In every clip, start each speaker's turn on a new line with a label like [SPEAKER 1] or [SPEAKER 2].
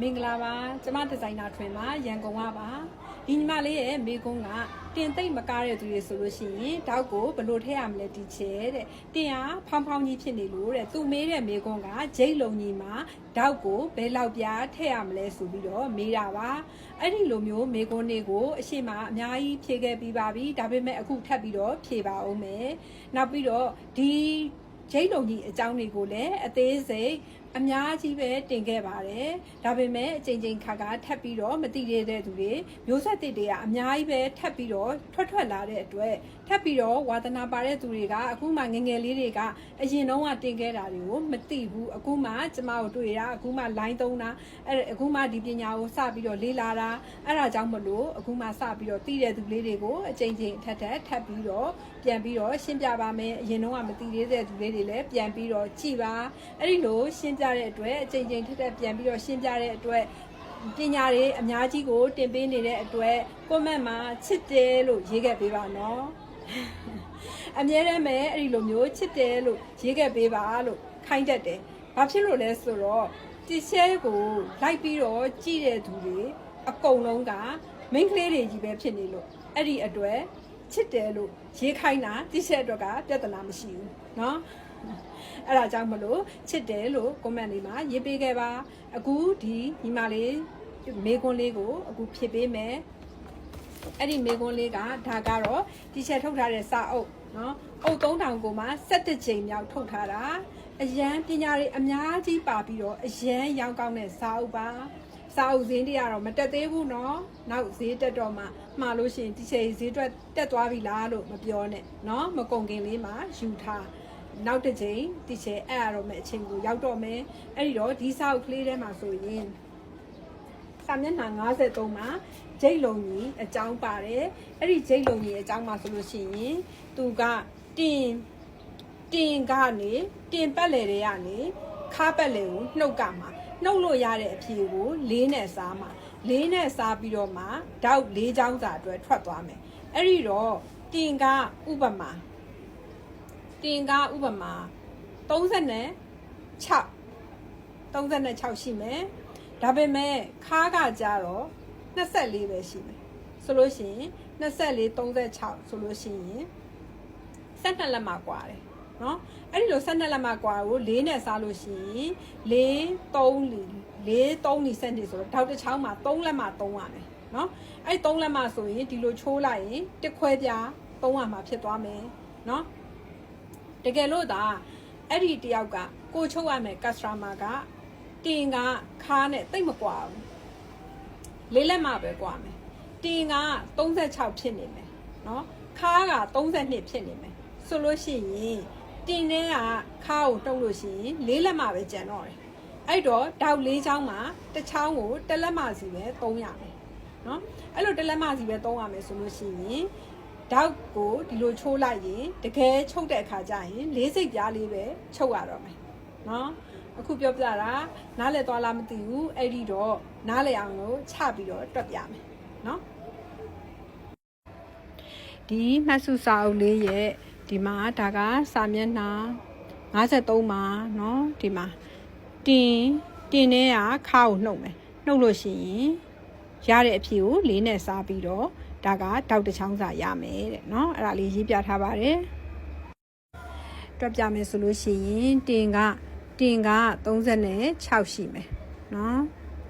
[SPEAKER 1] မင်္ဂလာပါကျမဒီဇိုင်နာထွင်ပါရန်ကုန်ကပါဒီညီမလေးရဲ့မိကုန်းကတင်သိမ့်မကားတဲ့သူတွေဆိုလို့ရှိရင်တောက်ကိုဘယ်လိုထည့်ရမလဲဒီချဲတဲ့တင်ဟာဖောင်းဖောင်းကြီးဖြစ်နေလို့တဲ့သူမေးတဲ့မိကုန်းကဂျိတ်လုံကြီးမှာတောက်ကိုဘယ်လောက်ပြားထည့်ရမလဲဆိုပြီးတော့မေးတာပါအဲ့ဒီလိုမျိုးမိကုန်းတွေကိုအရှိမအများကြီးဖြေခဲ့ပြီးပါပြီဒါပေမဲ့အခုထပ်ပြီးတော့ဖြေပါအောင်မယ်နောက်ပြီးတော့ဒီဂျိတ်လုံကြီးအကြောင်းတွေကိုလည်းအသေးစိတ် အများကြီးပဲတင်ခဲ့ပါတယ်။ဒါပေမဲ့အချိန်ချင်းခါခါထပ်ပြီးတော့မတိရတဲ့သူတွေမျိုးဆက်တစ်တွေကအများကြီးပဲထပ်ပြီးတော့ထွက်ထွက်လာတဲ့အတွက်ထပ်ပြီးတော့ဝါသနာပါတဲ့သူတွေကအခုမှငငယ်လေးတွေကအရင်တော့ကတင်ခဲ့တာတွေကိုမသိဘူးအခုမှကျမတို့တွေ့တာအခုမှ line သုံးတာအဲ့အခုမှဒီပညာကိုစပြီးတော့လေ့လာတာအဲ့ဒါကြောင့်မလို့အခုမှစပြီးတော့သိတဲ့သူလေးတွေကိုအချိန်ချင်းထပ်ထပ်ထပ်ပြီးတော့ပြန်ပြီးတော့ရှင်းပြပါမယ်အရင်တော့ကမသိသေးတဲ့သူလေးတွေလည်းပြန်ပြီးတော့ကြည်ပါအဲ့ဒီလိုရှင်းပြတဲ့အတွက်အချိန်ချင်းထပ်ထပ်ပြန်ပြီးတော့ရှင်းပြတဲ့အတွက်ပညာတွေအများကြီးကိုတင်ပေးနေတဲ့အတွက် comment မှာချစ်တယ်လို့ရေးခဲ့ပေးပါနော်အမြဲတမ်းပဲအဲ့ဒီလိုမျိုးချစ်တယ်လို့ရေးခဲ့ပေးပါလို့ခိုင်းတတ်တယ်ဘာဖြစ်လို့လဲဆိုတော့ဒီ share ကိုလိုက်ပြီးတော့ကြည့်တဲ့သူတွေအကုန်လုံးက main ကလေးတွေကြီးပဲဖြစ်နေလို့အဲ့ဒီအတွက်ချစ်တယ်လို့ရေးခိုင်းတာတိဆက်အတွက်ကပြဿနာမရှိဘူးเนาะ အဲ့ဒါကြောင့်မလို့ချစ်တယ်လို့ comment လေးမှာရေးပေးခဲ့ပါအခုဒီညီမလေးမေကွန်းလေးကိုအခုဖြည့်ပေးမယ်အဲ့ဒီမေကွန်းလေးကဒါကတော့တီရှယ်ထုတ်ထားတဲ့စာအုပ်เนาะအုပ်3000ကိုမှ17ချိန်မြောက်ထုတ်ထားတာအရန်ပညာတွေအများကြီးပါပြီးတော့အရန်ရောင်းကောင်းတဲ့စာအုပ်ပါစာအုပ်ဈေးတွေကတော့မတက်သေးဘူးเนาะနောက်ဈေးတက်တော့မှမှားလို့ရှိရင်တီရှယ်ဈေးတက်တက်သွားပြီလားလို့မပြောနဲ့เนาะမကုန်ခင်လေးမှာယူထား နောက်တစ်ချိန်တီရှယ်အဲ့ရတော့မယ်အချိန်ကိုရောက်တော့မယ်အဲ့ဒီတော့ဒီစာအုပ်ကလေးထဲမှာဆိုရင်စာမျက်နှာ53မှာဂျိတ်လုံကြီးအကြောင်းပါတယ်အဲ့ဒီဂျိတ်လုံကြီးအကြောင်းမှာဆိုလို့ရှိရင်သူကတင်တင်ကနေတင်ပတ်လေတွေကနေခါပတ်လေကိုနှုတ်ကမှာနှုတ်လို့ရတဲ့အဖြေကိုလေးနဲ့စားမှာလေးနဲ့စားပြီးတော့မှတောက်လေးချောင်းစာအတွက်ထွက်သွားမယ်အဲ့ဒီတော့တင်ကဥပမာ တင်ကားဥပမာ36 36ရှိမယ်ဒါပေမဲ့ခါးကကြတော့24ပဲရှိမယ်ဆိုလို့ရှိရင်24 36ဆိုလို့ရှိရင်12လက်မှာကွာတယ်နော်အဲ့ဒီလို12လက်မှာကွာကို4နဲ့စားလို့ရှိရင်4 3လီ4 3လီစက်နေဆိုတော့တောက်တစ်ချောင်းမှာ3လက်မှာ3ရမယ်နော်အဲ့3လက်မှာဆိုရင်ဒီလိုချိုးလိုက်ရင်တစ်ခွဲပြား3ရမှာဖြစ်သွားမယ်နော် တကယ်လို့ဒါအဲ့ဒီတယောက်ကကိုချုပ်ရမယ် customer ကတင်ကခါနဲ့တိတ်မကွာဘူးလေးလက်မှပဲကွာမယ်တင်က36ဖြစ်နေမယ်เนาะခါက32ဖြစ်နေမယ်ဆိုလို့ရှိရင်တင်တဲ့ကခါကိုတုံးလို့ရှိရင်လေးလက်မှပဲကျန်တော့တယ်အဲ့တော့တောက်လေးချောင်းမှာတစ်ချောင်းကိုတစ်လက်မှစီပဲ3ရမယ်เนาะအဲ့လိုတစ်လက်မှစီပဲ3ရမယ်ဆိုလို့ရှိရင် တောက်ကိုဒီလိုချိုးလိုက်ရင်တကယ်ချုပ်တဲ့အခါကျရင်လေးစိတ်ပြားလေးပဲချုပ်ရတော့မယ်เนาะအခုပြောပြတာနားလည်သွားလားမသိဘူးအဲ့ဒီတော့နားလည်အောင်လို့ချပြီးတော့တွက်ပြမယ်เนาะဒီမှတ်စုစာအုပ်လေးရဲ့ဒီမှာဒါကစာမျက်နှာ53မှာเนาะဒီမှာတင်တင်တဲ့ကခါကိုနှုတ်မယ်နှုတ်လို့ရှိရင်ရတဲ့အဖြေကိုလေးနဲ့စားပြီးတော့ ဒါကတောက်တစ်ချောင်းစာရမယ်တဲ့เนาะအဲ့ဒါလေးရေးပြထားပါတယ်တွက်ပြမယ်ဆိုလို့ရှိရင်တင်ကတင်က36ရှိမယ်เนาะ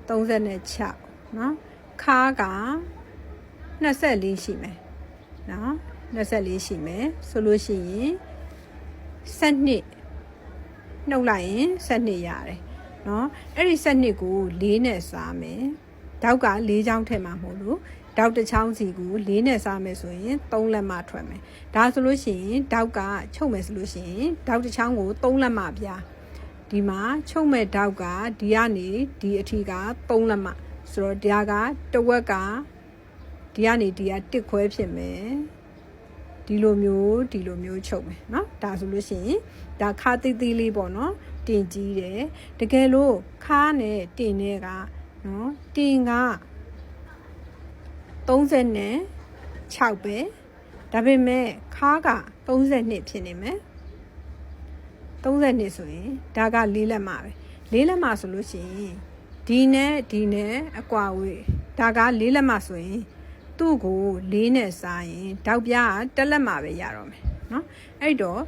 [SPEAKER 1] 36เนาะခါက24ရှိမယ်เนาะ24ရှိမယ်ဆိုလို့ရှိရင်7နှစ်နှုတ်လိုက်ရင်7ရတယ်เนาะအဲ့ဒီ7ကို4နဲ့စားမယ်တောက်က4ချောင်းထည့်မှာမဟုတ်လို့ တောက်တစ်ချောင်းစီကို၄နဲ့စားမယ်ဆိုရင်၃လက်မထွက်မယ်ဒါဆိုလို့ရှိရင်တောက်ကချုပ်မယ်ဆိုလို့ရှိရင်တောက်တစ်ချောင်းကို၃လက်မပြဒီမှာချုပ်မဲ့တောက်ကဒီကနေဒီအထီက3လက်မဆိုတော့ဒါကတဝက်ကဒီကနေဒီကတစ်ခွဲဖြစ်မယ်ဒီလိုမျိုးဒီလိုမျိုးချုပ်မယ်เนาะဒါဆိုလို့ရှိရင်ဒါခါသေးသေးလေးပေါ့เนาะတင်ကြီးတယ်တကယ်လို့ခါနဲ့တင်တဲ့ကเนาะတင်က 30နဲ့6ပဲဒါပေမဲ့ခါက32ဖြစ်နေမယ်30နှစ်ဆိုရင်ဒါက၄လက်မှာပဲ၄လက်မှာဆိုလို့ရှိရင်ဒီနဲ့ဒီနဲ့အကွာဝေးဒါက၄လက်မှာဆိုရင်သူ့ကို၄နဲ့စားရင်တောက်ပြားတက်လက်မှာပဲရတော့မယ်နော်အဲ့တော့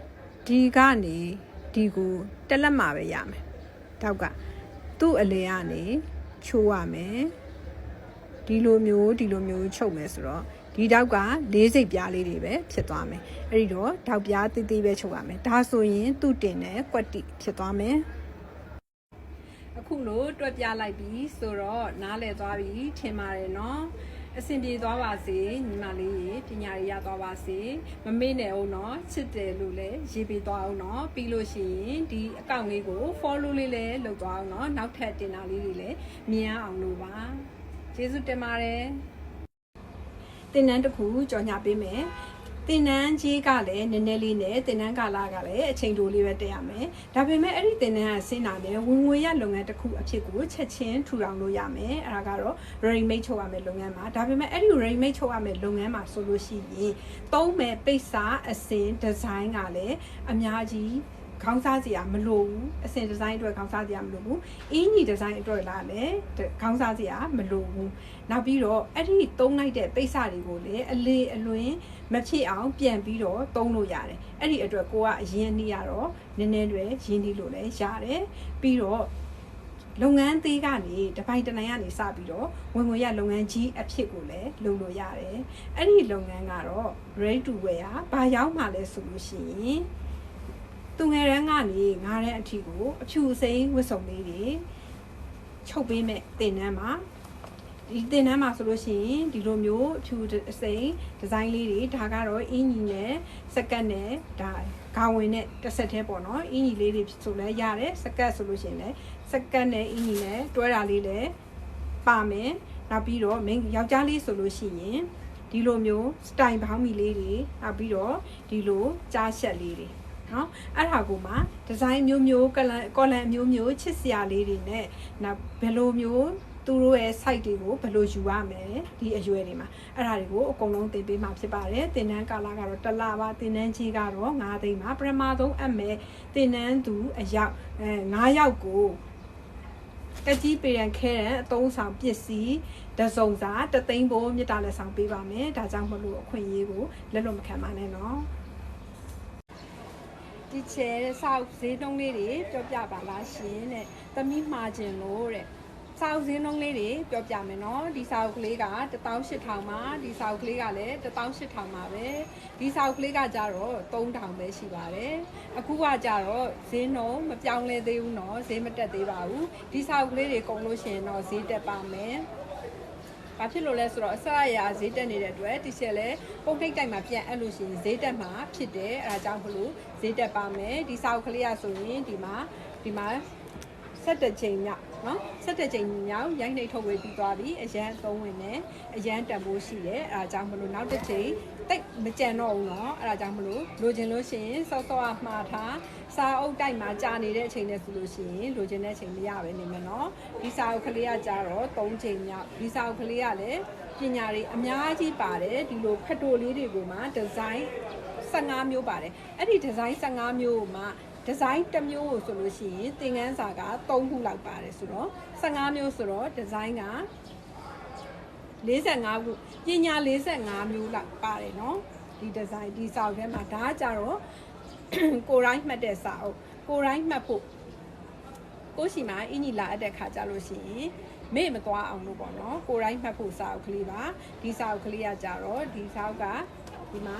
[SPEAKER 1] ဒီကနေဒီကိုတက်လက်မှာပဲရမယ်တောက်ကသူ့အလေကနေချိုးရမယ် ဒီလိုမျိုးဒီလိုမျိုးချုပ်မယ်ဆိုတော့ဒီတောက်ကလေးစိတ်ပြားလေးတွေပဲဖြစ်သွားမယ်အဲ့ဒီတော့တောက်ပြားသေးသေးပဲချုပ်ရမယ်ဒါဆိုရင်သူ့တင်တဲ့ကွက်တိဖြစ်သွားမယ်အခုလို့တွက်ပြလိုက်ပြီဆိုတော့နားလည်သွားပြီထင်ပါတယ်နော်အဆင်ပြေသွားပါစေညီမလေးရေပညာရရသွားပါစေမမေ့နဲ့အောင်နော်ချစ်တယ်လို့လည်းရေးပေးသွားအောင်နော်ပြီးလို့ရှိရင်ဒီအကောင့်လေးကို follow လေးလည်းလုပ်သွားအောင်နော်နောက်ထပ်တင်တာလေးတွေလည်းမြင်အောင်လို့ပါ ကျေးဇူးတင်ပါတယ်တင်နန်းတစ်ခုကြော်ညာပေးမယ်တင်နန်းကြီးကလည်းနည်းနည်းလေးနဲ့တင်နန်းကာလာကလည်းအချိန်တိုလေးပဲတက်ရမယ်။ဒါပေမဲ့အဲ့ဒီတင်နန်းကဆင်းတာနဲ့ဝင်ငွေရလုပ်ငန်းတစ်ခုအဖြစ်ကိုချက်ချင်းထူထောင်လို့ရမယ်။အဲ့ဒါကတော့ ready made ချုပ်ရမယ်လုပ်ငန်းမှာဒါပေမဲ့အဲ့ဒီ ready made ချုပ်ရမယ်လုပ်ငန်းမှာဆိုလို့ရှိရင်သုံးမဲ့ပိတ်စာအစင်ဒီဇိုင်းကလည်းအများကြီး ခေါင်းစားစရာမလိုဘူးအစင်ဒီဇိုင်းအတွက်ခေါင်းစားစရာမလိုဘူးအင်းကြီးဒီဇိုင်းအတွက်လာလည်းခေါင်းစားစရာမလိုဘူးနောက်ပြီးတော့အဲ့ဒီသုံးလိုက်တဲ့ပိတ်စာတွေကိုလည်းအလေအလွင်မဖြစ်အောင်ပြန်ပြီးတော့သုံးလို့ရတယ်အဲ့ဒီအတွက်ကိုကအရင်နှီးရတော့နည်းနည်းတွေရင်းနှီးလို့လည်းရတယ်ပြီးတော့လုပ်ငန်းသေးကနေတပိုင်တနိုင်ကနေစပြီးတော့ဝင်ငွေရလုပ်ငန်းကြီးအဖြစ်ကိုလည်းလုပ်လို့ရတယ်အဲ့ဒီလုပ်ငန်းကတော့ ready to wear ဘာရောက်မှလဲဆိုလို့ရှိရင် သူငယ်ရန်ကနေငားတဲ့အထီကိုအဖြူစိမ်းဝတ်စုံလေးတွေချုပ်ပေးမဲ့တင်နှမ်းမှာဒီတင်နှမ်းမှာဆိုလို့ရှိရင်ဒီလိုမျိုးအဖြူအစိမ်းဒီဇိုင်းလေးတွေဒါကတော့အင်ကြီးနဲ့စကတ်နဲ့ဒါခေါင်းဝင်နဲ့တစ်ဆက်တည်းပေါ့နော်အင်ကြီးလေးတွေဆိုလဲရတယ်စကတ်ဆိုလို့ရှိရင်လည်းစကတ်နဲ့အင်ကြီးနဲ့တွဲတာလေးလည်းပါမယ်နောက်ပြီးတော့ main ယောက်ျားလေးဆိုလို့ရှိရင်ဒီလိုမျိုးစတိုင်ဘောင်းမီလေးတွေနောက်ပြီးတော့ဒီလိုကြားရှက်လေးတွေ နော်အဲ့ဒါကိုမှဒီဇိုင်းမျိုးမျိုးကလန်ကော်လန်မျိုးမျိုးချစ်စရာလေးတွေနဲ့နောက်ဘယ်လိုမျိုးသူတို့ရဲ့ site တွေကိုဘယ်လိုယူရမလဲဒီအရွယ်တွေမှာအဲ့ဒါတွေကိုအကုန်လုံးသင်ပေးမှာဖြစ်ပါတယ်သင်တန်းကာလကတော့တစ်လပါသင်တန်းကြီးကတော့9သိန်းပါပထမဆုံးအမယ်သင်တန်းသူအယောက်အဲ9ယောက်ကိုတက်ကြီးပေရန်ခဲတဲ့အသုံးဆောင်ပစ္စည်းတစုံစာတသိန်းပိုးမြစ်တာလက်ဆောင်ပေးပါမယ်ဒါကြောင့်မလို့အခွင့်အရေးကိုလက်လွတ်မခံပါနဲ့နော် ဒီချဲတဲ့စောက်ဈေးနှုန်းလေးတွေပြောပြပါလားရှင်တဲ့သမီးမှာခြင်းလို့တဲ့စောက်ဈေးနှုန်းလေးတွေပြောပြမယ်နော်ဒီစောက်ကလေးက18000ပါဒီစောက်ကလေးကလည်း18000ပါပဲဒီစောက်ကလေးကကြတော့3000ပဲရှိပါတယ်အခုကကြတော့ဈေးနှုန်းမပြောင်းလဲသေးဘူးနော်ဈေးမတက်သေးပါဘူးဒီစောက်ကလေးတွေကုန်လို့ရှိရင်တော့ဈေးတက်ပါမယ် ဘာဖြစ်လို့လဲဆိုတော့အစအရာဈေးတက်နေတဲ့အတွက်ဒီချက်လဲပုံတိတ်တိုက်မှာပြန်အဲ့လို့ရှိရင်ဈေးတက်မှာဖြစ်တယ်အဲဒါကြောင့်မလို့ဈေးတက်ပါမယ်ဒီစောက်ကလေးကဆိုရင်ဒီမှာဒီမှာ17ချိန်မြောက်နော်17ချိန်မြောက်ရိုက်နှိပ်ထုတ်ဝေပြီးသွားပြီအရန်သုံးဝင်တယ်အရန်တန်ဖိုးရှိတယ်အဲဒါကြောင့်မလို့နောက်တစ်ချိန် တိတ်မကြံတော့ဘူးเนาะအဲဒါကြောင့်မလို့လိုချင်လို့ရှိရင်စောစောအမှားထားစာအုပ်တိုက်မှာကြာနေတဲ့အချိန်နဲ့ဆိုလို့ရှိရင်လိုချင်တဲ့အချိန်မရပဲနေမယ်เนาะဒီစာအုပ်ကလေးကကြာတော့3ချိန်မြောက်ဒီစာအုပ်ကလေးကလည်းပညာတွေအများကြီးပါတယ်ဒီလိုခက်တိုလေးတွေကိုမှဒီဇိုင်း15မျိုးပါတယ်အဲ့ဒီဒီဇိုင်း15မျိုးကိုမှဒီဇိုင်းတစ်မျိုးကိုဆိုလို့ရှိရင်သင်ခန်းစာက3ခုလောက်ပါတယ်ဆိုတော့15မျိုးဆိုတော့ဒီဇိုင်းက 45ခုပညာ45မျိုးလောက်ပါတယ်နော်ဒီဒီဇိုင်းဒီစာအုပ်ထဲမှာဒါကကြတော့ကိုယ်တိုင်းမှတ်တဲ့စာအုပ်ကိုယ်တိုင်းမှတ်ဖို့ကိုရှိမှာအင်ကြီးလာအပ်တဲ့ခါကြလို့ရှိရင်မေ့မသွားအောင်လို့ပေါ့နော်ကိုယ်တိုင်းမှတ်ဖို့စာအုပ်ကလေးပါဒီစာအုပ်ကလေးကကြတော့ဒီစာအုပ်ကဒီမှာ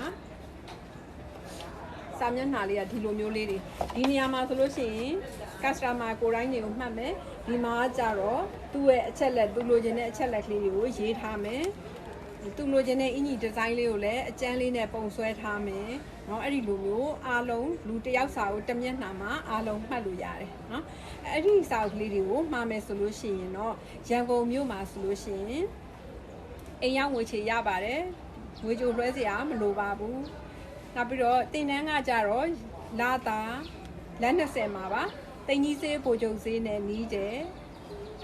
[SPEAKER 1] စာမျက်နှာလေးကဒီလိုမျိုးလေးတွေဒီနေရာမှာဆိုလို့ရှိရင် customer ကိုရိုင်းတွေကိုမှတ်မယ်ဒီမှာကြတော့သူ့ရဲ့အချက်လက်သူလိုချင်တဲ့အချက်လက်ကလေးတွေကိုရေးထားမယ်သူလိုချင်တဲ့အင်ကြီးဒီဇိုင်းလေးကိုလည်းအကျန်းလေးနဲ့ပုံဆွဲထားမယ်เนาะအဲ့ဒီလိုမျိုးအားလုံးလူတစ်ယောက်စာကိုတစ်မျက်နှာမှာအားလုံးမှတ်လို့ရတယ်เนาะအဲ့ဒီစာအုပ်ကလေးတွေကိုမှားမယ်ဆိုလို့ရှိရင်တော့ရန်ကုန်မြို့မှာဆိုလို့ရှိရင်အိမ်ရောက်ငွေချေရပါတယ်ငွေကြိုလွှဲစရာမလိုပါဘူးနောက်ပြီးတော့တင်တန်းကကြတော့လာတာလက်20မှာပါ တင်ကြီးစေးပိုချုပ်စေးနဲ့နီးတယ်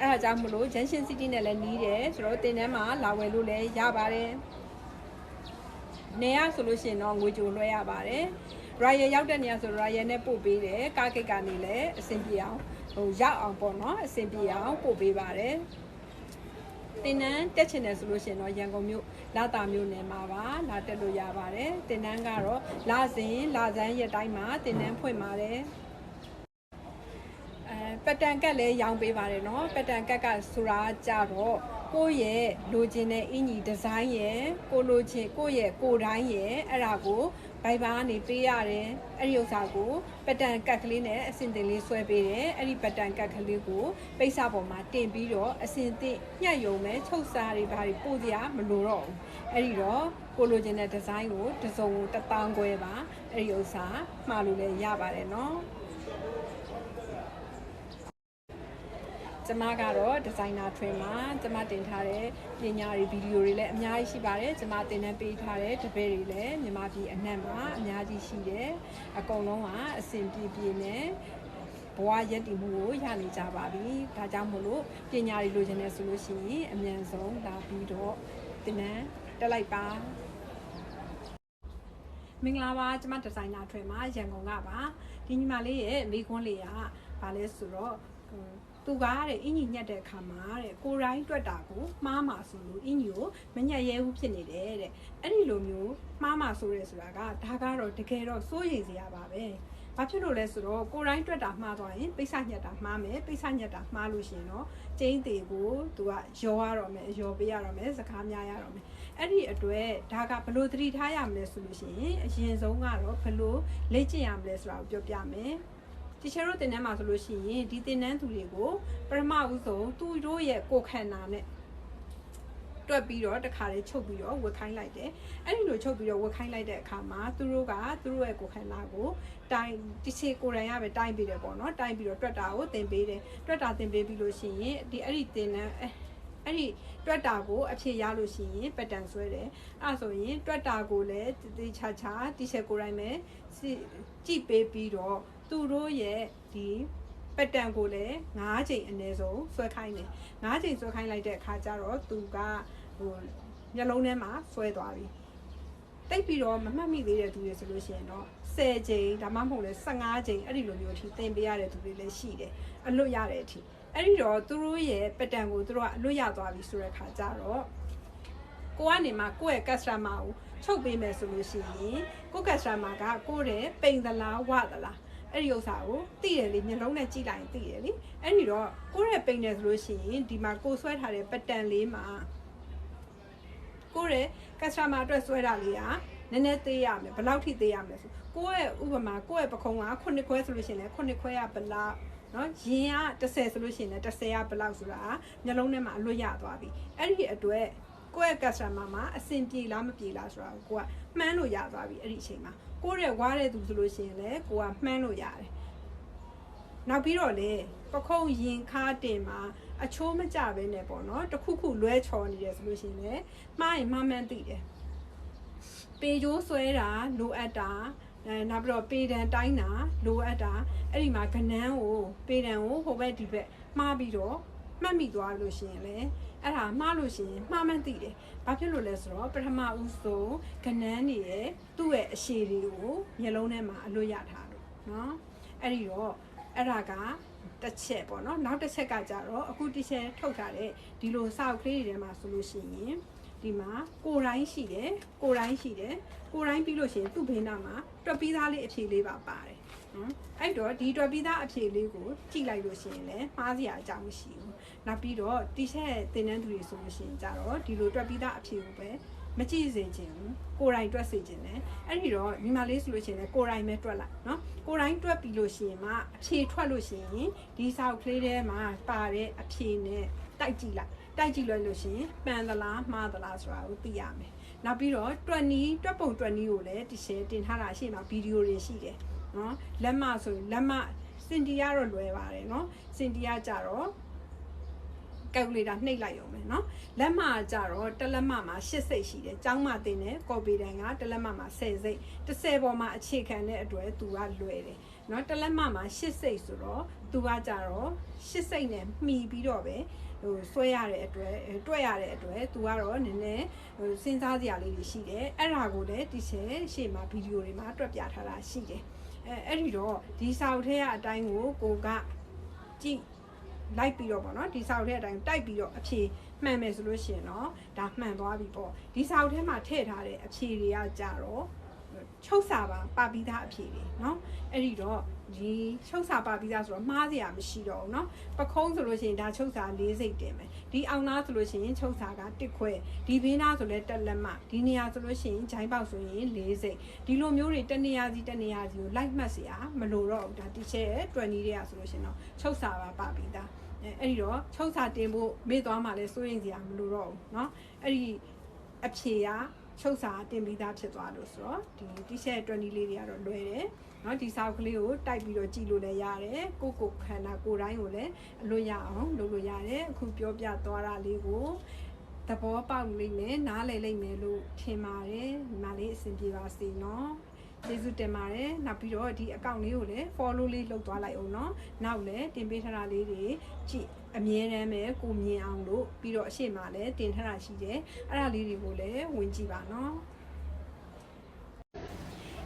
[SPEAKER 1] အဲ့ဒါကြောင့်မလို့ Junction City နဲ့လည်းနီးတယ်ဆိုတော့တင်တန်းမှာလာဝယ်လို့လည်းရပါတယ်နေရဆိုလို့ရှိရင်တော့ငွေကြိုလွှဲရပါတယ်။ Royal ရောက်တဲ့နေရာဆို Royal နဲ့ပို့ပေးတယ်။ကားကိတ်ကနေလည်းအဆင်ပြေအောင်ဟိုရောက်အောင်ပေါ့နော်အဆင်ပြေအောင်ပို့ပေးပါတယ်တင်နန်းတက်ချင်တယ်ဆိုလို့ရှိရင်တော့ရန်ကုန်မြို့လာတာမြို့နယ်မှာပါလာတက်လို့ရပါတယ်တင်နန်းကတော့လာစဉ်လာစမ်းရက်တိုင်းမှာတင်နန်းဖွင့်ပါတယ် အဲပတန်ကတ်လည်းရောင်းပေးပါတယ်เนาะပတန်ကတ်ကဆိုတာကြတော့ကိုယ့်ရဲ့လိုချင်တဲ့အင်ကြီးဒီဇိုင်းရဲ့ကိုလိုချင်ကိုယ့်ရဲ့ကိုယ်တိုင်းရဲ့အဲ့ဒါကိုဘိုင်ဘာကနေပေးရတယ်အဲ့ဒီဥစ္စာကိုပတန်ကတ်ကလေးနဲ့အစင်တင်လေးဆွဲပေးတယ်အဲ့ဒီပတန်ကတ်ကလေးကိုပိတ်စပေါ်မှာတင်ပြီးတော့အစင်တင်ညှက်ယုံမဲ့ချုပ်စားတွေဘာတွေပို့စရာမလိုတော့ဘူးအဲ့ဒီတော့ကိုလိုချင်တဲ့ဒီဇိုင်းကိုတစ်စုံကိုတစ်တောင်းခွဲပါအဲ့ဒီဥစ္စာမှားလို့လည်းရပါတယ်နော် ကျမကတော့ဒီဇိုင်နာထွင်မှာကျမတင်ထားတဲ့ပညာတွေဗီဒီယိုတွေလည်းအများကြီးရှိပါတယ်ကျမတင်တဲ့ပေးထားတဲ့တပည့်တွေလည်းမြန်မာပြည်အနှံ့မှာအများကြီးရှိတယ်အကုန်လုံးကအဆင်ပြေပြေနဲ့ဘဝရည်တည်မှုကိုရနေကြပါပြီဒါကြောင့်မို့လို့ပညာတွေလိုချင်တယ်ဆိုလို့ရှိရင်အမြန်ဆုံးလာပြီးတော့တင်တဲ့တက်လိုက်ပါမင်္ဂလာပါကျမဒီဇိုင်နာထွင်မှာရန်ကုန်ကပါဒီညီမလေးရဲ့မိခွန်းလေးကဘာလဲဆိုတော့ဟို သူကတဲ့အင်ကြီးညက်တဲ့အခါမှာတဲ့ကိုယ်တိုင်းတွက်တာကိုမှားမှာဆိုလို့အင်ကြီးကိုမညက်ရဲဘူးဖြစ်နေတယ်တဲ့အဲ့ဒီလိုမျိုးမှားမှာဆိုရဲဆိုတာကဒါကတော့တကယ်တော့စိုးရိမ်စရာပါပဲဘာဖြစ်လို့လဲဆိုတော့ကိုယ်တိုင်းတွက်တာမှားသွားရင်ပိဿညက်တာမှားမယ်ပိဿညက်တာမှားလို့ရှိရင်တော့ကျင်းသေးကိုသူကရောရတော့မယ်ရောပေးရတော့မယ်စကားများရတော့မယ်အဲ့ဒီအတွက်ဒါကဘလို့သတိထားရမလဲဆိုလို့ရှိရင်အရင်ဆုံးကတော့ဘလို့လေ့ကျင့်ရမလဲဆိုတာကိုပြောပြမယ် တီချာတို့တင်တန်းမှာဆိုလို့ရှိရင်ဒီတင်တန်းသူတွေကိုပထမဦးဆုံးသူတို့ရဲ့ကိုယ်ခန္ဓာနဲ့တွက်ပြီးတော့တခါလေးချုပ်ပြီးတော့ဝတ်ခိုင်းလိုက်တယ်အဲ့ဒီလိုချုပ်ပြီးတော့ဝတ်ခိုင်းလိုက်တဲ့အခါမှာသူတို့ကသူတို့ရဲ့ကိုယ်ခန္ဓာကိုတိုင်ဒီချေကိုယ်တိုင်ရပဲတိုင်ပေးတယ်ပေါ့နော်တိုင်ပြီးတော့တွက်တာကိုသင်ပေးတယ်တွက်တာသင်ပေးပြီးလို့ရှိရင်ဒီအဲ့ဒီတင်တန်းအဲ့ဒီတွက်တာကိုအဖြေရလို့ရှိရင်ပက်တန်ဆွဲတယ်အဲ့ဆိုရင်တွက်တာကိုလည်းတေချာချာတီချေကိုယ်တိုင်ပဲကြည့်ပေးပြီးတော့ သူတို့ရဲ့ဒီပက်တန်ကိုလည်း၅ချိန်အနည်းဆုံးဆွဲခိုင်းတယ်၅ချိန်ဆွဲခိုင်းလိုက်တဲ့အခါကျတော့သူကဟိုမျက်လုံးထဲမှာဆွဲသွားပြီတိတ်ပြီးတော့မမှတ်မိသေးတဲ့သူတွေဆိုလို့ရှိရင်တော့10ချိန်ဒါမှမဟုတ်လဲ15ချိန်အဲ့ဒီလိုမျိုးအထိသင်ပေးရတဲ့သူတွေလည်းရှိတယ်အလွတ်ရတဲ့အထိအဲ့ဒီတော့သူတို့ရဲ့ပက်တန်ကိုသူတို့ကအလွတ်ရသွားပြီဆိုတဲ့အခါကျတော့ကိုကနေမှကိုယ့်ရဲ့ customer ကိုချုပ်ပေးမယ်ဆိုလို့ရှိရင်ကိုယ့် customer ကကိုယ့်ရဲ့ပိန်သလားဝသလား အဲ့ဒီဥစ္စာကိုသိတယ်လေမျိုးလုံးနဲ့ကြည့်လိုက်ရင်သိတယ်လေအဲ့ဒီတော့ကိုယ့်ရဲ့ပိန်တယ်ဆိုလို့ရှိရင်ဒီမှာကိုဆွဲထားတဲ့ပတန်လေးမှာကိုယ့်ရဲ့ customer အတွက်ဆွဲတာလေးကနည်းနည်းသေးရမယ်ဘယ်လောက်ထိသေးရမလဲဆိုကိုယ့်ရဲ့ဥပမာကိုယ့်ရဲ့ပခုံးက9ခွဲဆိုလို့ရှိရင်လည်း9ခွဲကဘယ်လောက်နော်ရင်က30ဆိုလို့ရှိရင်လည်း30ကဘယ်လောက်ဆိုတာမျိုးလုံးထဲမှာအလွတ်ရသွားပြီအဲ့ဒီအတွက် ကိုယ့်ရဲ့ customer မှာအဆင်ပြေလားမပြေလားဆိုတာကိုကိုကမှန်းလို့ရသွားပြီအဲ့ဒီအချိန်မှာကိုယ့်ရဲ့ဝါတဲ့သူဆိုလို့ရှိရင်လည်းကိုကမှန်းလို့ရတယ်နောက်ပြီးတော့လေပခုံးရင်ခါတင်မှာအချိုးမကြပဲနဲ့ပေါ့နော်တခုခုလွဲချော်နေတယ်ဆိုလို့ရှိရင်လည်းမှားရင်မှားမှန်းသိတယ်ပေကျိုးဆွဲတာလိုအပ်တာအဲနောက်ပြီးတော့ပေတံတိုင်းတာလိုအပ်တာအဲ့ဒီမှာကနန်းကိုပေတံကိုဟိုဘက်ဒီဘက်မှားပြီးတော့ မှတ်မိသွားလို့ရှိရင်လည်းအဲ့ဒါမှားလို့ရှိရင်မှားမှန်းသိတယ်။ဘာဖြစ်လို့လဲဆိုတော့ပထမဦးဆုံးကနန်းနေရဲ့သူ့ရဲ့အရှိတွေကိုမျက်လုံးထဲမှာအလွတ်ရထားလို့နော်။အဲ့ဒီတော့အဲ့ဒါကတစ်ချက်ပေါ့နော်နောက်တစ်ချက်ကကြတော့အခုတစ်ချက်ထုတ်ထားတဲ့ဒီလိုစောက်ကလေးတွေထဲမှာဆိုလို့ရှိရင်ဒီမှာကိုတိုင်းရှိတယ်ကိုတိုင်းရှိတယ်ကိုတိုင်းပြီးလို့ရှိရင်သူ့ဘေးနားမှာတွက်ပြီးသားလေးအဖြေလေးပါပါတယ်နော်အဲ့တော့ဒီတွက်ပြီးသားအဖြေလေးကိုကြည့်လိုက်လို့ရှိရင်လည်းမှားစရာအကြောင်းမရှိဘူး နောက်ပြီးတော့တီရှက်သင်တန်းသူတွေဆိုလို့ရှိရင်ကြတော့ဒီလိုတွက်ပြီးသားအဖြေကိုပဲမကြည့်စေချင်ဘူးကိုယ်တိုင်တွက်စေချင်တယ်အဲ့ဒီတော့ညီမလေးဆိုလို့ရှိရင်လည်းကိုယ်တိုင်ပဲတွက်လိုက်နော်ကိုယ်တိုင်တွက်ပြီးလို့ရှိရင်မှအဖြေထွက်လို့ရှိရင်ဒီစာအုပ်ကလေးထဲမှာပါတဲ့အဖြေနဲ့တိုက်ကြည့်လိုက်တိုက်ကြည့်လိုက်လို့ရှိရင်မှန်သလားမှားသလားဆိုတာကိုသိရမယ်နောက်ပြီးတော့တွက်နီးတွက်ပုံတွက်နီးကိုလည်းဒီရှယ်တင်ထားတာရှိမှဗီဒီယိုတွေရှိတယ်နော်လက်မဆိုရင်လက်မစင်တီကတော့လွယ်ပါတယ်နော်စင်တီကကြတော့ ကယ်ကူလေတာနှိပ်လိုက်ရုံပဲเนาะလက်မကြတော့တစ်လက်မမှာ8စိတ်ရှိတယ်။ကျောင်းမှာတင်တယ်ကော်ပီတန်ကတစ်လက်မမှာ10စိတ်30ပေါ်မှာအခြေခံတဲ့အတွက်သူကလွယ်တယ်။เนาะတစ်လက်မမှာ8စိတ်ဆိုတော့သူကကြတော့8စိတ်နဲ့မှီပြီးတော့ပဲဟိုဆွဲရတဲ့အတွက်တွက်ရတဲ့အတွက်သူကတော့နည်းနည်းဟိုစဉ်းစားစရာလေးတွေရှိတယ်။အဲ့ဒါကိုလည်းဒီရှယ်ရှေ့မှာဗီဒီယိုတွေမှာတွက်ပြထားတာရှိတယ်။အဲအဲ့ဒီတော့ဒီစာအုပ်ထဲကအတိုင်းကိုကိုက ကြည့် လိုက်ပြီးတော့ပေါ့နော်ဒီစာအုပ်ထဲအတိုင်းတိုက်ပြီးတော့အဖြေမှန်မယ်ဆိုလို့ရှိရင်တော့ဒါမှန်သွားပြီပေါ့ဒီစာအုပ်ထဲမှာထည့်ထားတဲ့အဖြေတွေကကြတော့ချုပ်စာပါပါပြီးသားအဖြေတွေเนาะအဲ့ဒီတော့ ဒီချုပ်စာပါပြီးသားဆိုတော့မှားစရာမရှိတော့ဘူးเนาะပခုံးဆိုလို့ရှိရင်ဒါချုပ်စာ၄စိတ်တင်မယ်ဒီအောင်သားဆိုလို့ရှိရင်ချုပ်စာကတစ်ခွဲဒီဘင်းသားဆိုလဲတက်လက်မဒီနေရာဆိုလို့ရှိရင်ဂျိုင်းပေါက်ဆိုရင်၄စိတ်ဒီလိုမျိုးတွေတစ်နေရာစီတစ်နေရာစီကိုလိုက်မှတ်စရာမလိုတော့ဘူးဒါတီချဲရဲ့20တွေကဆိုလို့ရှိရင်တော့ချုပ်စာပါပါပြီးသားအဲအဲ့ဒီတော့ချုပ်စာတင်ဖို့မေ့သွားမှလဲစိုးရင်စရာမလိုတော့ဘူးเนาะအဲ့ဒီအဖြေကချုပ်စာတင်ပြီးသားဖြစ်သွားလို့ဆိုတော့ဒီတီရှပ်20လေးတွေကတော့လွယ်တယ် เนาะဒီစာအုပ်ကလေးကိုတိုက်ပြီးတော့ကြည့်လို့လည်းရတယ်ကိုကိုခန္ဓာကိုယ်တိုင်းကိုလည်းအလွတ်ရအောင်လုပ်လို့ရတယ်အခုပြောပြသွားတာလေးကိုသဘောပေါက်လိမ့်မယ်နားလည်လိမ့်မယ်လို့ထင်ပါတယ်ဒီမှာလေးအဆင်ပြေပါစေเนาะကျေးဇူးတင်ပါတယ်နောက်ပြီးတော့ဒီအကောင့်လေးကိုလည်း follow လေးလုပ်သွားလိုက်အောင်เนาะနောက်လည်းတင်ပေးထားတာလေးတွေကြည့်အမြဲတမ်းပဲကိုမြင်အောင်လို့ပြီးတော့အရှိမလည်းတင်ထားတာရှိတယ်အဲ့ဒါလေးတွေကိုလည်းဝင်ကြည့်ပါเนาะ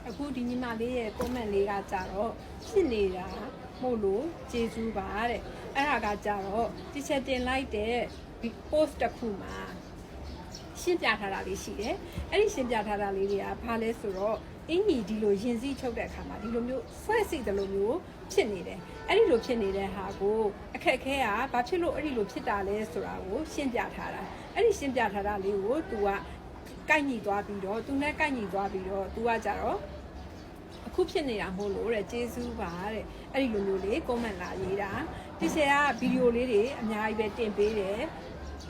[SPEAKER 1] အခုဒီညီမလေးရဲ့ comment လေးကကြတော့ဖြစ်နေတာမို့လို့ကျေးဇူးပါတဲ့အဲ့ဒါကကြတော့ teacher တင်လိုက်တဲ့ post တစ်ခုမှာရှင်းပြထားတာလေးရှိတယ်အဲ့ဒီရှင်းပြထားတာလေးတွေကဘာလဲဆိုတော့အင်ကြီးဒီလိုရင်စည်းချုပ်တဲ့အခါမှာဒီလိုမျိုးဆွဲစီတယ်လို့မျိုးဖြစ်နေတယ်အဲ့ဒီလိုဖြစ်နေတဲ့ဟာကိုအခက်အခဲကဘာဖြစ်လို့အဲ့ဒီလိုဖြစ်တာလဲဆိုတာကိုရှင်းပြထားတာအဲ့ဒီရှင်းပြထားတာလေးကို तू ကကိုက်ညီသွားပြီးတော့ तू နဲ့ကိုက်ညီသွားပြီးတော့ तू ကကြတော့ အခုဖြစ်နေတာမို့လို့တဲ့ကျေးဇူးပါတဲ့အဲ့ဒီလိုမျိုးလေး comment လာရေးတာဒီဆရာကဗီဒီယိုလေးတွေအများကြီးပဲတင်ပေးတယ်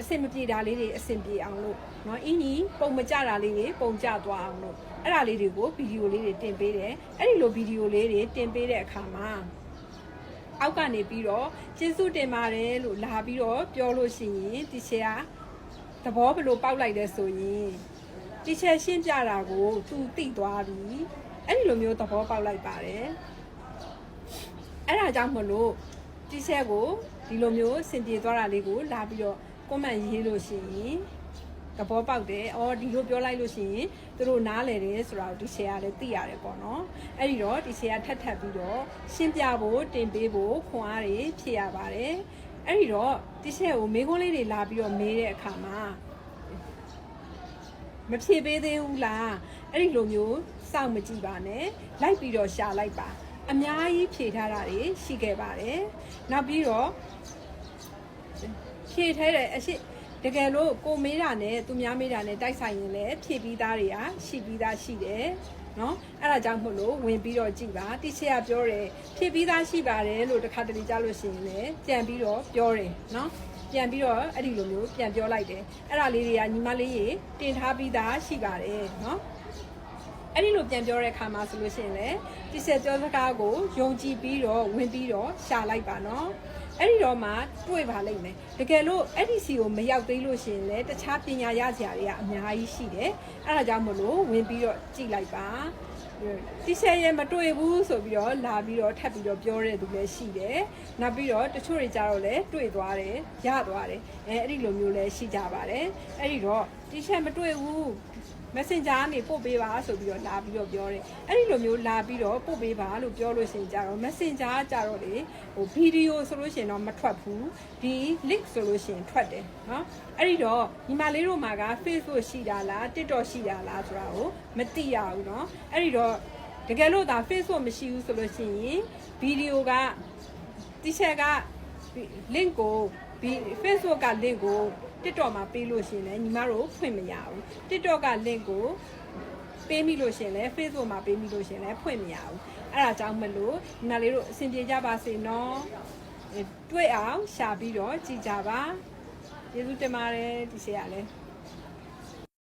[SPEAKER 1] အဆင်မပြေတာလေးတွေအဆင်ပြေအောင်လို့เนาะအင်းကြီးပုံမကြတာလေးတွေပုံကြသွားအောင်လို့အဲ့ဒါလေးတွေကိုဗီဒီယိုလေးတွေတင်ပေးတယ်အဲ့ဒီလိုဗီဒီယိုလေးတွေတင်ပေးတဲ့အခါမှာအောက်ကနေပြီးတော့ကျေးဇူးတင်ပါတယ်လို့လာပြီးတော့ပြောလို့ရှိရင်ဒီဆရာသဘောဘယ်လိုပေါက်လိုက်လဲဆိုရင်ဒီချက်ရှင်းပြတာကိုသူသိသွားပြီ အဲ့ဒီလိုမျိုးသဘောပေါက်လိုက်ပါတယ်အဲ့ဒါကြောင့်မလို့တီဆက်ကိုဒီလိုမျိုးစင်ပြေသွားတာလေးကိုလာပြီးတော့ comment ရေးလို့ရှိရင်သဘောပေါက်တယ်။အော်ဒီလိုပြောလိုက်လို့ရှိရင်သူတို့နားလဲတယ်ဆိုတာကိုဒီဆရာကလည်းသိရတယ်ပေါ့နော်။အဲ့ဒီတော့ဒီဆရာထပ်ထပ်ပြီးတော့ရှင်းပြဖို့တင်ပေးဖို့ခွန်အားတွေဖြည့်ရပါတယ်။အဲ့ဒီတော့ဒီဆရာကိုမေးခွန်းလေးတွေလာပြီးတော့မေးတဲ့အခါမှာမဖြေပေးသေးဘူးလားအဲ့ဒီလိုမျိုး စောင့်မကြည့်ပါနဲ့လိုက်ပြီးတော့ရှာလိုက်ပါအများကြီးဖြေထားတာတွေရှိခဲ့ပါတယ်နောက်ပြီးတော့ဖြေထဲတဲ့အရှိတကယ်လို့ကိုမေးတာနဲ့သူများမေးတာနဲ့တိုက်ဆိုင်ရင်လည်းဖြေပြီးသားတွေကရှိပြီးသားရှိတယ်နော်အဲ့ဒါကြောင့်မို့လို့ဝင်ပြီးတော့ကြည်ပါတိချက်ကပြောတယ်ဖြည့်ပြီးသားရှိပါတယ်လို့တခါတလေကြားလို့ရှိရင်လည်းကြံပြီးတော့ပြောတယ်နော်ပြန်ပြီးတော့အဲ့ဒီလိုမျိုးပြန်ပြောလိုက်တယ်အဲ့ဒါလေးတွေကညီမလေးရေတင်ထားပြီးသားရှိပါတယ်နော် အဲ့ဒီလိုပြန်ပြောတဲ့အခါမှာဆိုလို့ရှိရင်လည်းတိဆက်ပြောစကားကိုယုံကြည်ပြီးတော့ဝင်ပြီးတော့ရှာလိုက်ပါနော်အဲ့ဒီတော့မှတွေ့ပါလိမ့်မယ်တကယ်လို့အဲ့ဒီစီကိုမရောက်သေးလို့ရှိရင်လည်းတခြားပညာရစရာတွေကအများကြီးရှိတယ်အဲ့ဒါကြောင့်မလို့ဝင်ပြီးတော့ကြည့်လိုက်ပါတိဆက်ရဲ့မတွေ့ဘူးဆိုပြီးတော့လာပြီးတော့ထပ်ပြီးတော့ပြောတဲ့သူလည်းရှိတယ်နောက်ပြီးတော့တချို့တွေကြတော့လည်းတွေ့သွားတယ်ရသွားတယ်အဲအဲ့ဒီလိုမျိုးလည်းရှိကြပါတယ်အဲ့ဒီတော့တိဆက်မတွေ့ဘူး Messenger ကနေပို့ပေးပါဆိုပြီးတော့လာပြီးတော့ပြောတယ်အဲ့ဒီလိုမျိုးလာပြီးတော့ပို့ပေးပါလို့ပြောလို့ရှိရင်ကြတော့ Messenger ကကြတော့လေဟိုဗီဒီယိုဆိုလို့ရှိရင်တော့မထွက်ဘူးဒီ link ဆိုလို့ရှိရင်ထွက်တယ်နော်အဲ့ဒီတော့ညီမလေးတို့မှာက Facebook ရှိတာလား TikTok ရှိတာလားဆိုတာကိုမသိရဘူးနော်အဲ့ဒီတော့တကယ်လို့ဒါ Facebook မရှိဘူးဆိုလို့ရှိရင်ဗီဒီယိုကတီရှယ်က link ကို Facebook က link ကို TikTok မှာပေးလို့ရှိရင်လည်းညီမတို့ဖွင့်မရဘူး TikTok က link ကိုပေးမိလို့ရှိရင်လည်း Facebook မှာပေးမိလို့ရှိရင်လည်းဖွင့်မရဘူးအဲ့ဒါကြောင့်မလို့ညီမလေးတို့အဆင်ပြေကြပါစေနော်တွေ့အောင်ရှာပြီးတော့ကြည်ကြပါကျေးဇူးတင်ပါတယ်ဒီရှေ့ရလဲ